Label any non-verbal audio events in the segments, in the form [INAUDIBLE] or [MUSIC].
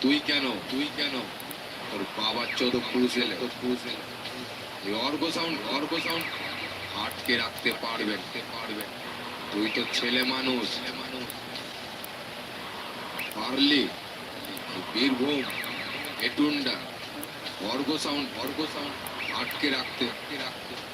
তুই কেন? তুই কেন? তোর বাবার চোদ্দ সাউন্ড আটকে রাখতে পারবেন পারবেন তুই তো ছেলে মানুষ। মানুষ পারলি বীরভূম, এটুন্ডা। অর্গ সাউন্ড অর্গ সাউন্ড আটকে রাখতে রাখতে।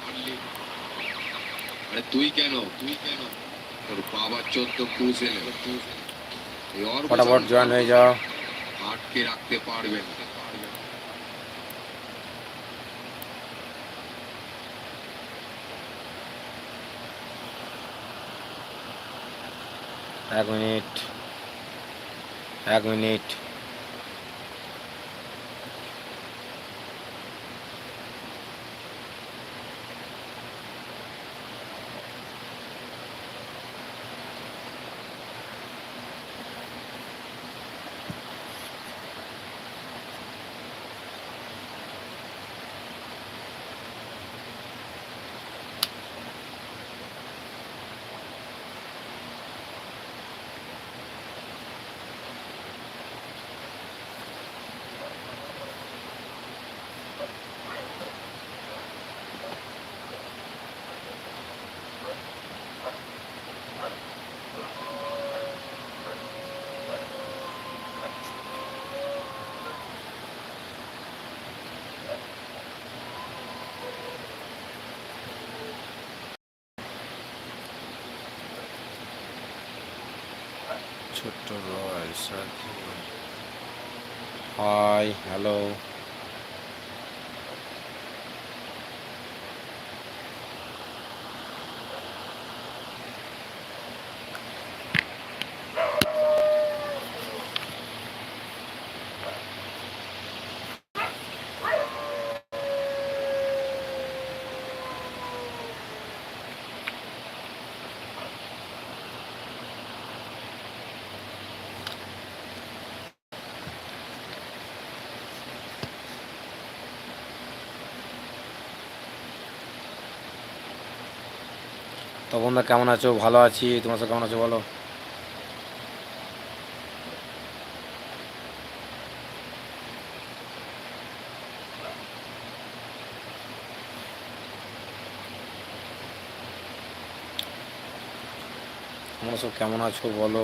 আরে তুই কেন? তুই কেন? তোর বাবা চোদ্দ অর্গ ফটাফট জয়েন হয়ে যাও। আটকে রাখতে পারবেন এক মিনিট। এক মিনিট। ছোট্ট রয় হাই হ্যালো তপন দা কেমন আছো? ভালো আছি। তোমার সাথে কেমন আছো বলো? তোমরা সব কেমন আছো বলো?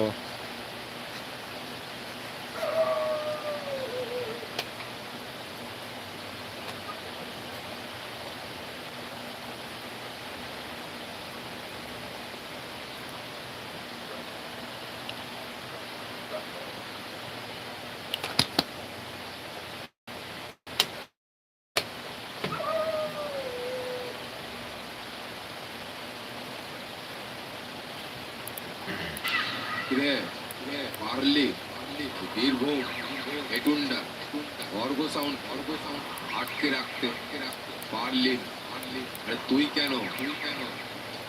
বীরভূম সাউন্ড আটকে রাখতে, পারলি তুই কেন? তুই কেন?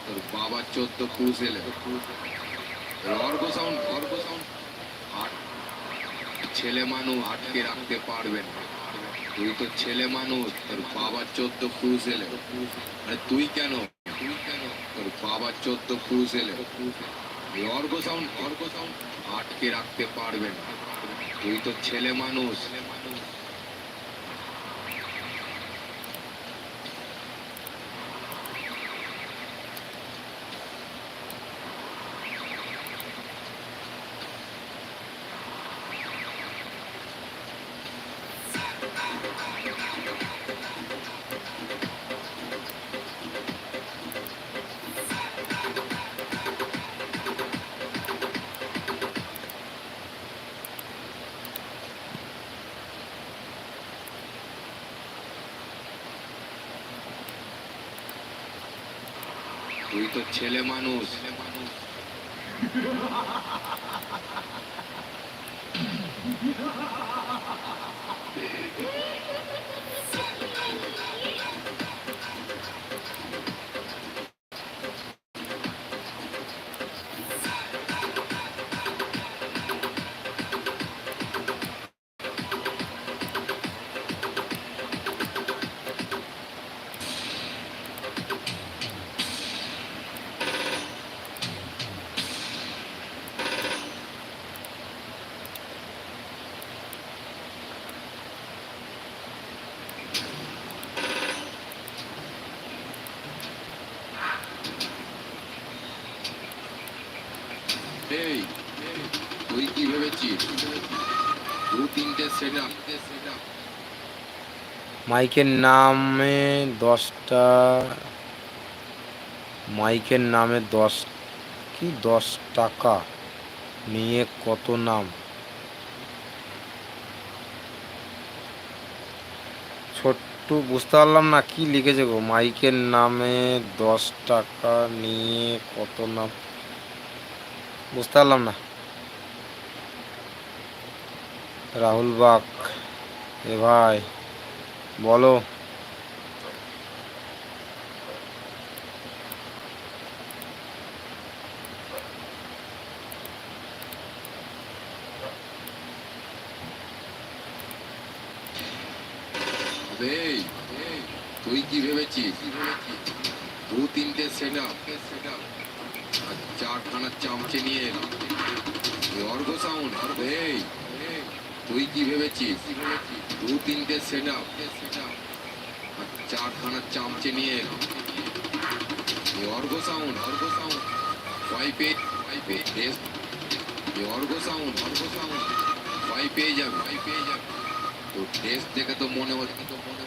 তোর চোদ্দ পুরুষ এলে ছেলে মানুষ আটকে রাখতে পারবেন তুই তো ছেলে মানুষ, তোর বাবা চোদ্দ পুরুষ এলে আরে তুই কেন? তুই কেন? তোর বাবা চোদ্দ পুরুষ এলে অর্গ সাউন্ড আটকে রাখতে পারবেন তুই তো ছেলে মানুষ। ছেলে মানুষ মাইকের নামে দশটা, মাইকের নামে দশ, কি দশ টাকা নিয়ে কত নাম? ছোট্ট, বুঝতে পারলাম না কি লিখেছে গো। মাইকের নামে দশ টাকা নিয়ে কত নাম? বুঝতে পারলাম না। রাহুল বাগ এ ভাই। বলো। তুই কি ভেবেছিস? দু তিনটে সেট আপ চারখানা চামচে নিয়ে এলাম অর্ঘ সাউন্ড তুই কি ভেবেছিস? দু তিনটে সেট আপ আর চারখানা চামচে নিয়ে এলাম অর্ঘ সাউন্ড অর্ঘ সাউন্ড ওয়াইপে ওয়াইপে test Argha sound Argha sound পাই পেয়ে যাবে ওয়াই পেয়ে যাবে। তো টেস্ট দেখে তো মনে হচ্ছে। তো মনে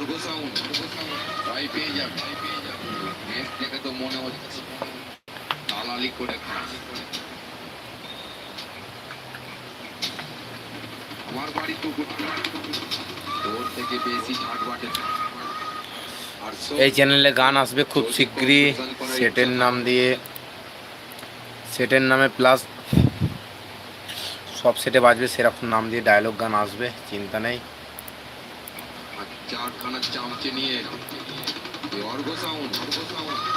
এই সাউন্ড অর্ঘ পেয়ে যাবে ওয়াই পেয়ে যাবে টেস্ট দেখে তো মনে হচ্ছে দালালি করে খাস আমার বাড়ি কুকুর তোর থেকে বেশি ঝাট বাটে এই চ্যানেলে গান আসবে খুব শীঘ্রই। সেটের নাম দিয়ে। সেটের নামে প্লাস সব সেটে বাজবে সেরকম নাম দিয়ে ডায়লগ গান আসবে চিন্তা নেই। চারখানা চামচে নিয়ে অর্ঘ সাউন্ড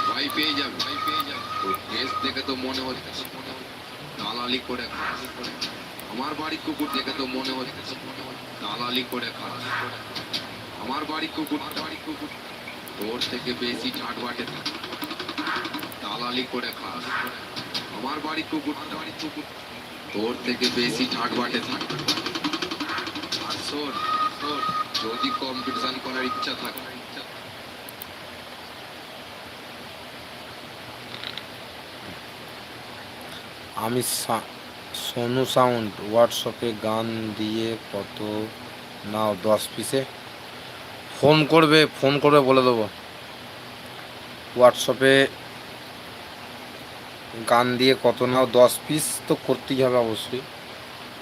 ভাই পেয়ে যাবে ভাই পেয়ে যাবে। তোর টেস্ট দেখে তো মনে হচ্ছে, দালালি করে খাস আমার বাড়ি কুকুর দেখে তো মনে হচ্ছে, দালালি করে খাস আমার বাড়ি কুকুর বাড়ি কুকুর। তোর থেকে বেশি ঠাট বাটে দালালি করে খাস আমার বাড়ি কুকুর বাড়ি কুকুর। তোর থেকে বেশি ঠাট বাটে থাকে আর শোন শোন যদি কম্পিটিশন করার ইচ্ছা থাকে। আমি সোনু সাউন্ড হোয়াটসঅ্যাপে গান দিয়ে কত? নাও, দশ পিসে। ফোন করবে ফোন করবে বলে দেবো। হোয়াটসঅ্যাপে গান দিয়ে কত? নাও, দশ পিস তো করতেই হবে অবশ্যই।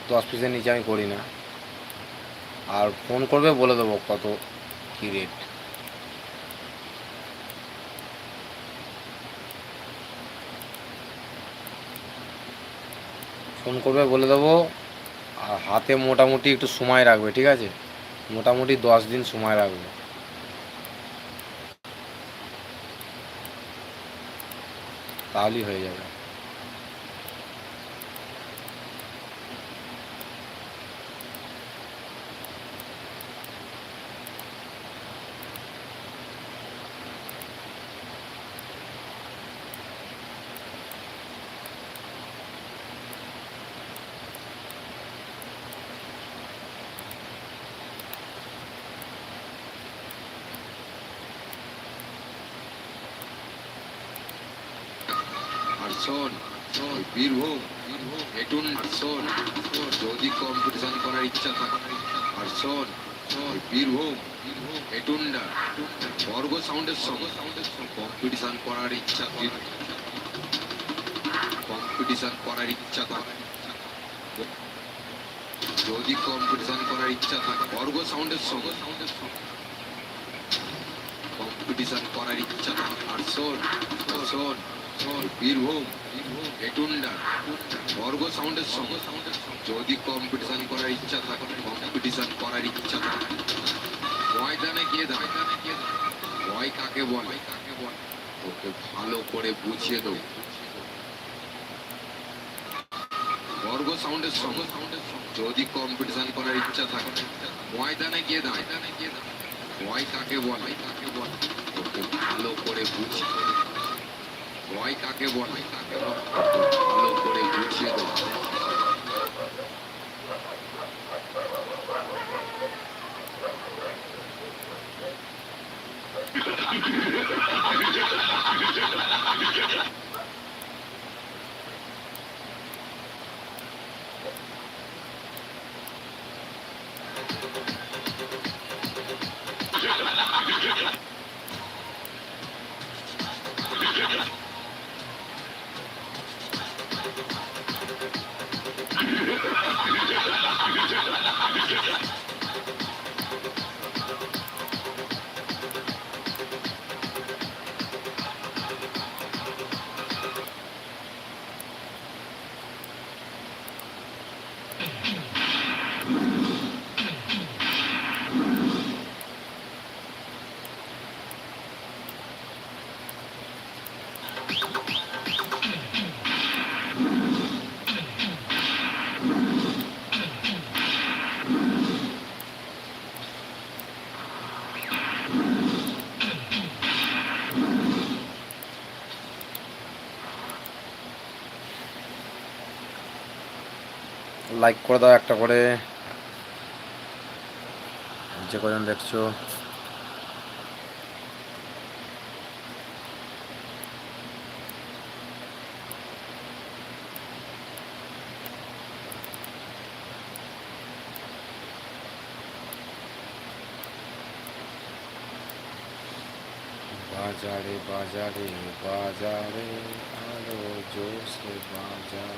দশ পিসের নিচে আমি করি না। আর ফোন করবে বলে দেবো কত কী রেট ফোন করবে বলে দেবো, আর হাতে মোটামুটি একটু সময় রাখবে, ঠিক আছে? মোটামুটি দশ দিন সময় রাখবে। তাহলেই হয়ে যাবে। বীরভূম যদি কম্পিটিশন করার ইচ্ছা থাকে বীরভূম বর্গ সাউন্ডের সঙ্গে কম্পিটিশন করার ইচ্ছা কম্পিটিশন করার ইচ্ছা থাকে। যদি কম্পিটিশন করার ইচ্ছা থাকে, বর্গ সাউন্ডের সঙ্গে কম্পিটিশন করার ইচ্ছা থাকে। আর শোন শোন। যদি কম্পিটিশন করার ইচ্ছা থাকে কম্পিটিশন করার ইচ্ছা থাকে। ময়দানে গিয়ে দাঁড়ায় ভয় কাকে বলে? কাকে বলে তোকে ভালো করে বুঝিয়ে দেবো। যদি কম্পিটিশন করার ইচ্ছা থাকে, ময়দানে গিয়ে দাঁড়ায় ভয় কাকে বলে কাকে বলে? তোকে ভালো করে বুঝিয়ে দেবো। ভয় কাকে বলে? তোকে ভালো করে বুঝিয়ে দেবো [LAUGHS] লাইক করে দাও একটা করে। যে কজন দেখছ। বাজারে বাজারে বাজারে আরও জোসে বাজার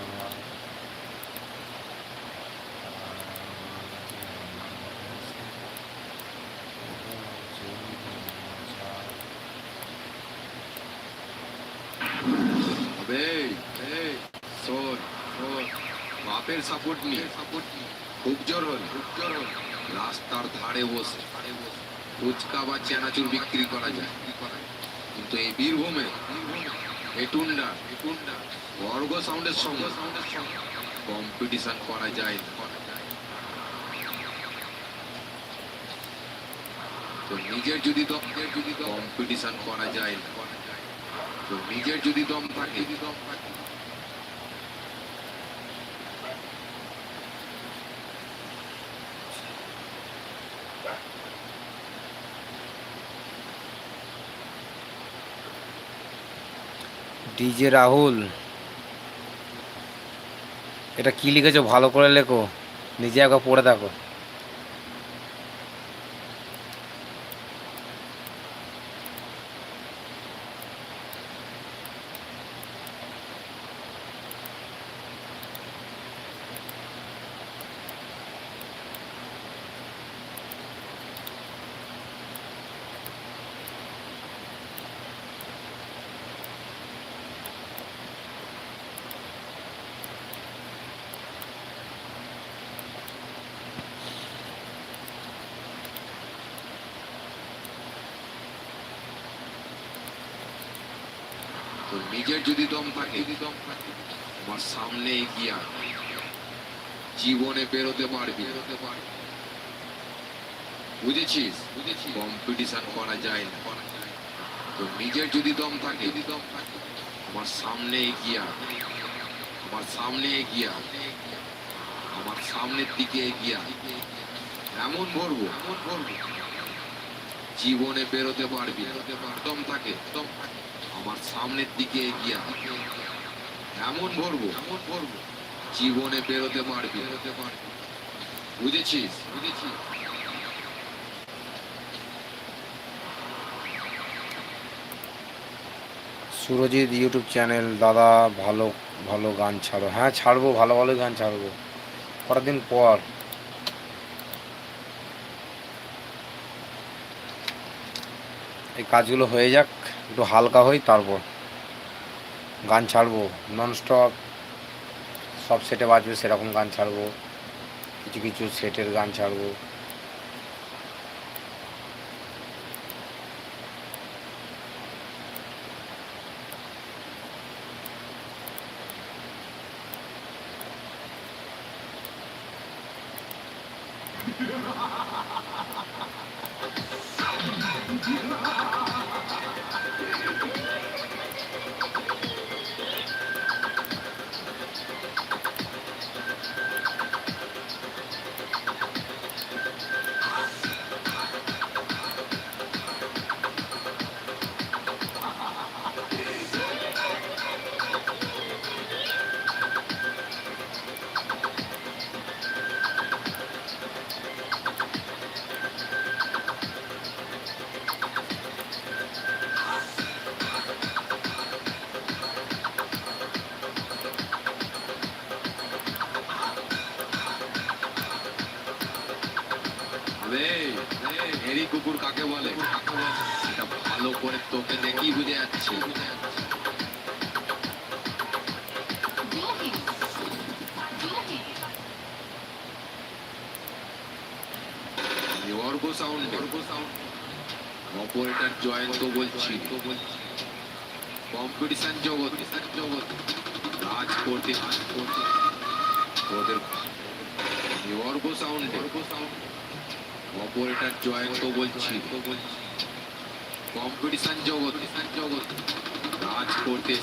আবে এই, শোন শোন বাপের সাপোর্ট নিয়ে খুব জোর হল রাস্তার ধারে বসে। ফুচকা বা চেনাচুর বিক্রি করা যায়। কিন্তু এই বীরভূমে এটুন্ডা এটুন্ডা বর্গ সাউন্ডের সঙ্গে কম্পিটিশন করা যায় তো নিজের যদি দমের যদি কম্পিটিশন করা যায় তো নিজের যদি দম থাকে দম থাকে ডিজে রাহুল এটা কি লিখেছো? ভালো করে লেখো নিজে একবার পড়ে দেখো। নিজের যদি দম থাকে দম থাকে আমার সামনে আয়। জীবনে বেরোতে পারবি বেরোতে পারবি বুঝেছিস বুঝেছি কম্পিটিশন করা যায় না করা তো নিজের যদি দম থাকে যদি দম থাকে আমার সামনে আয়। আমার সামনে আয়। আমার সামনের দিকে আয়। এমন ভরবো এমন ভরবো জীবনে বেরোতে পারবি দম থাকে আমার সামনের দিকে এগিয়ে। এমন ভরবো এমন ভরবো জীবনে বেরোতে পারবি বেরোতে পারবি বুঝেছিস? বুঝেছিস? সুরজিৎ ইউটিউব চ্যানেল, দাদা ভালো ভালো গান ছাড়ো। হ্যাঁ ছাড়বো, ভালো ভালো গান ছাড়বো। কটা দিন পর। এই কাজগুলো হয়ে যাক, একটু হালকা হই, তারপর গান ছাড়বো। ননস্টপ সব সেটে বাজবে, সেরকম গান ছাড়বো। কিছু কিছু সেটের গান ছাড়বো। আরে হেরি কুকুর কাকে বলে এটা ভালো করে তোকে দেখি বুঝে যাচ্ছে সাউন্ড সাউন্ড অপারেটর জয়ন্ত বলছি কম্পিটিশন জগৎ জগৎ কাজ করতে কাজ করতে ওদের Argha sound Argha sound operator Jayanta বলছি। কম্পিটিশন জগৎ জগৎ কাজ করতে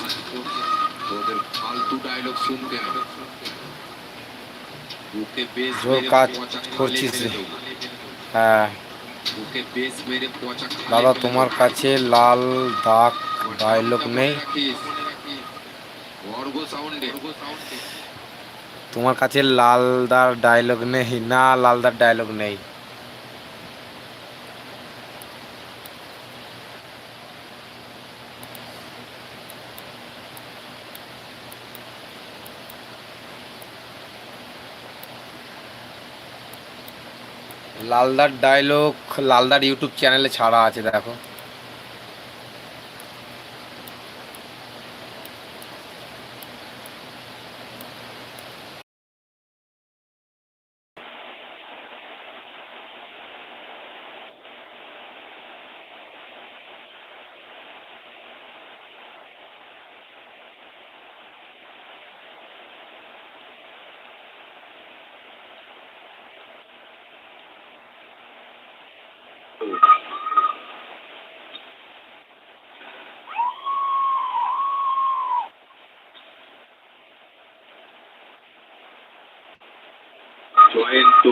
ওদের ফালতু ডায়লগ শুনতে হবে। বুকে বেশ কাজ করছিস। হ্যাঁ। বুকে বেশ দাদা তোমার কাছে লাল দাগ ডায়লগ নেই? তোমার কাছে লালদার ডায়লগ নেই? না লালদার ডায়লগ নেই। লালদার ডায়লগ লালদার ইউটিউব চ্যানেলে ছাড়া আছে দেখো। Jayanta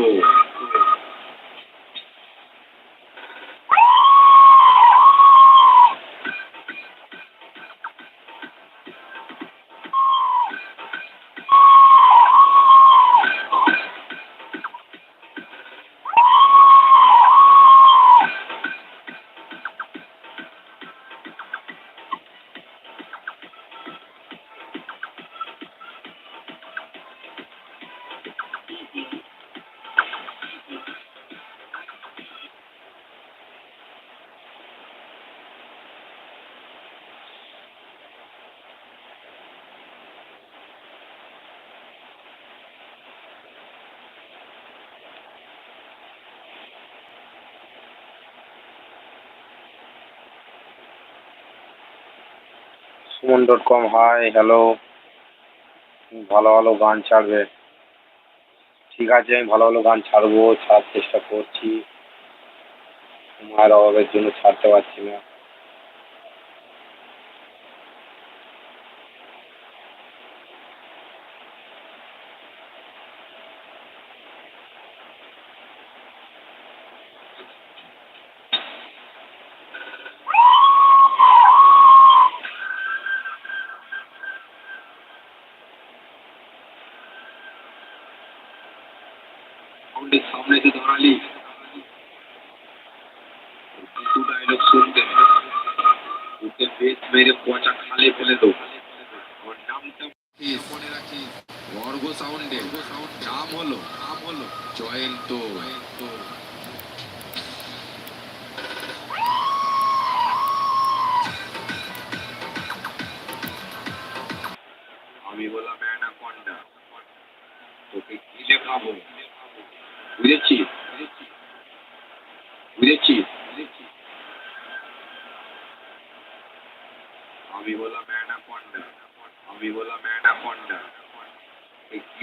Suman dot com hi hello ভালো ভালো গান ছাড়বে। ঠিক আছে, আমি ভালো ভালো গান ছাড়বো, ছাড়ার চেষ্টা করছি। মায়ের অভাবের জন্য ছাড়তে পারছি না সাউন্ডের সামনে এসে দাঁড়ালি ফালতু ডায়লগ শুনতে বুকে বেশ মেরে পচা খালে ফেলে দেবো ওর নামটা মনে রাখিস অর্গ সাউন্ডে নাম হলো নাম হলো জয়ন্ত। জয়ন্ত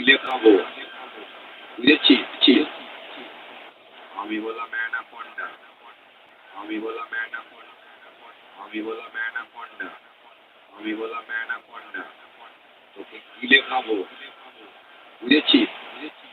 তোকে গিলে খাব বুঝেছি ছি। আমি বললাম অ্যানাকন্ডা আমি বললাম অ্যানাকন্ডা আমি বললাম অ্যানাকন্ডা আমি বললাম অ্যানাকন্ডা তোকে গিলে খাব বুঝেছি আমি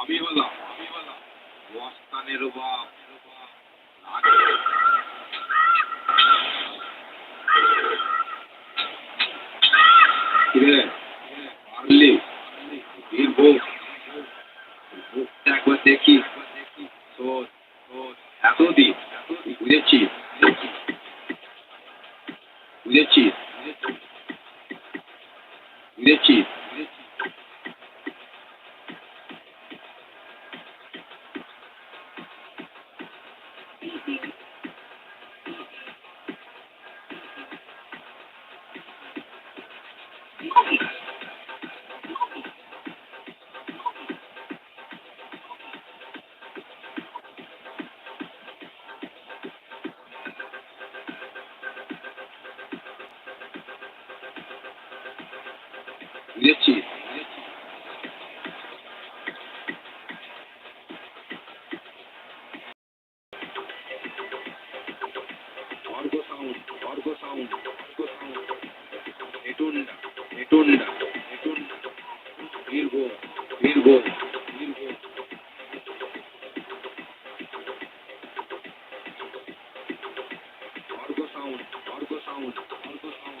আমি হলাম। রাজা। কিরে? পারলি? বীরভূম একবার দেখি। এতদিন বুঝেছি বুঝেছি sound Argha sound Argha sound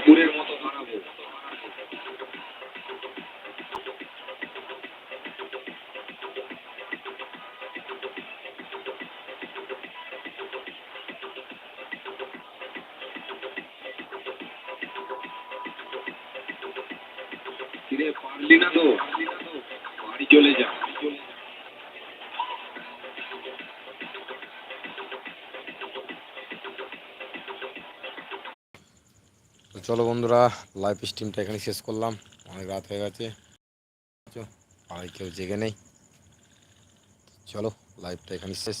কুকুরের মতো ধরাবো চলো বন্ধুরা লাইফ স্ট্রিমটা এখানে শেষ করলাম। অনেক রাত হয়ে গেছে। আর কেউ জেগে নেই। চলো লাইফটা এখানে শেষ।